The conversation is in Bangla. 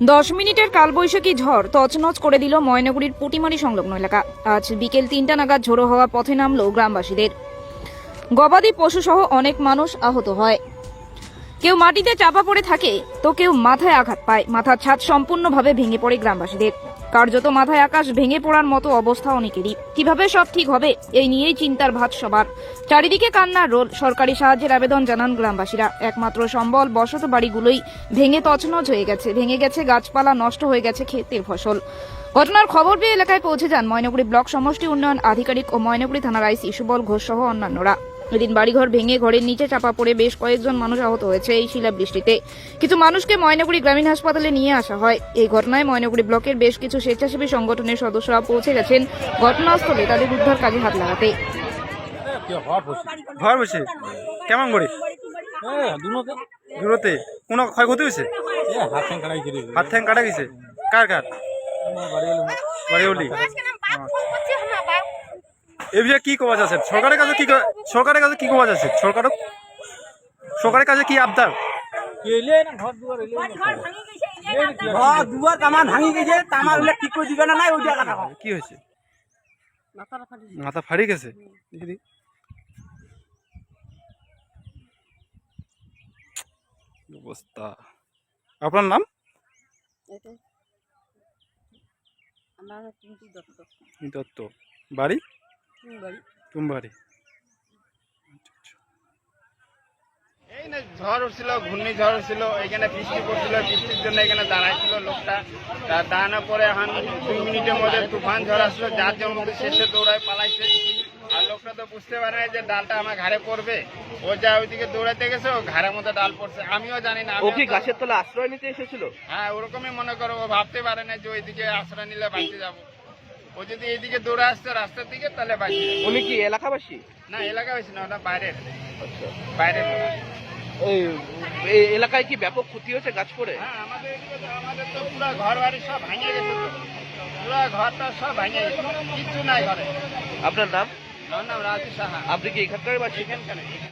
দশ মিনিটের কালবৈশাখী ঝড় তছনছ করে দিল ময়নাগুড়ির পুটিমারি সংলগ্ন এলাকা। আজ বিকেল তিনটা নাগাদ ঝোড়ো হওয়া পথে নামল গ্রামবাসীদের। গবাদি পশুসহ অনেক মানুষ আহত হয়। কেউ মাটিতে চাপা পড়ে থাকে, তো কেউ মাথায় আঘাত পায়। মাথার ছাদ সম্পূর্ণভাবে ভেঙে পড়ে গ্রামবাসীদের। কার্যত মাথায় আকাশ ভেঙে পড়ার মতো অবস্থা অনেকেরই। কীভাবে সব ঠিক হবে, এই নিয়েই চিন্তার ভাত সবার। চারিদিকে কান্নার রোল, সরকারি সাহায্যের আবেদন জানান গ্রামবাসীরা। একমাত্র সম্বল বসত বাড়িগুলোই ভেঙে তছনছ হয়ে গেছে। ভেঙে গেছে গাছপালা, নষ্ট হয়ে গেছে ক্ষেতের ফসল। ঘটনার খবর পেয়ে এলাকায় পৌঁছে যান ময়নাগুড়ি ব্লক সমষ্টি উন্নয়ন আধিকারিক ও ময়নাগুড়ি থানার আইসি সুবল ঘোষ সহ অন্যান্যরা। এদিন বাড়িঘর ভেঙে ঘরের নিচে চাপা পড়ে বেশ কয়েকজন মানুষ আহত হয়েছে এই শিলাবৃষ্টিতে। কিছু মানুষকে ময়নাগুড়ি গ্রামীণ হাসপাতালে নিয়ে আসা হয়। এই ঘটনায় ময়নাগুড়ি ব্লকের বেশ কিছু স্বেচ্ছাসেবী সংগঠনের সদস্যরা পৌঁছে গেছেন ঘটনাস্থলে তাদের উদ্ধার কাজে হাত লাগাতে। ঘর বসে কেমন করে হ্যাঁ দূরতে কোনো ক্ষয়ক্ষতি হয়েছে? হাত ঠ্যাং কাটা গেছে? কার কার? বাড়ি বিষয়ে কি কবা যাচ্ছে সরকারের কাছে কি সরকারের কাছে কি কবা যাচ্ছে সরকার সরকারের কাছে কি আবদার? ঘর দুয়ার তামার ভাঙি গেছে তামার হলে ঠিক করে দিবে না নাই ওই জায়গাটা। কি হয়েছে? মাথা ফাড়ি গেছে। অবস্থা? আপনার নাম? দত্ত। দত্ত। বাড়ি? তুমবাড়ি। এই না ঝড় উঠছিল ঘূর্ণি ঝড় উঠছিল এখানে বৃষ্টি পড়ছিল বৃষ্টির জন্য এখানে দাঁড়াইছিল লোকটা। তা দাঁড়ানোর পরে এখন দুই মিনিটের মধ্যে তুফান ঝড় আসলো যার জন্য শেষে দৌড়ায় পালাইছে। আর লোকটা তো বুঝতে পারে না যে ডালটা আমার ঘাড়ে পড়বে। ও যা ওইদিকে দৌড়াতে গেছে ও ঘাড়ের মধ্যে ডাল পড়ছে। আমিও জানি না ও কি গাছের তলে আশ্রয় নিতে এসেছিল? হ্যাঁ ওরকমই মনে করো ও ভাবতে পারে না যে ওইদিকে আশ্রয় নিলে বাঁচতে যাব। ও যদি এইদিকে দৌড়ে আসছে রাস্তার দিকে তাহলে বাঁচি উনি কি এলাকাবাসী? না এলাকা হয়েছে না ওটা বাইরের। বাইরের ওই এই এলাকায় কি ব্যাপক ক্ষতি হয়েছে গাছ হ্যাঁ আমাদের এদিকে আমাদের তো পুরো ঘর বাড়ি সব ভাঙে গেছে তো। পুরো ঘরটা সব ভাঙে গেছে নাই ঘরে। আপনার নাম? আমার নাম রাজু সাহা। আপনি কি এখানকার বাসী এখানকার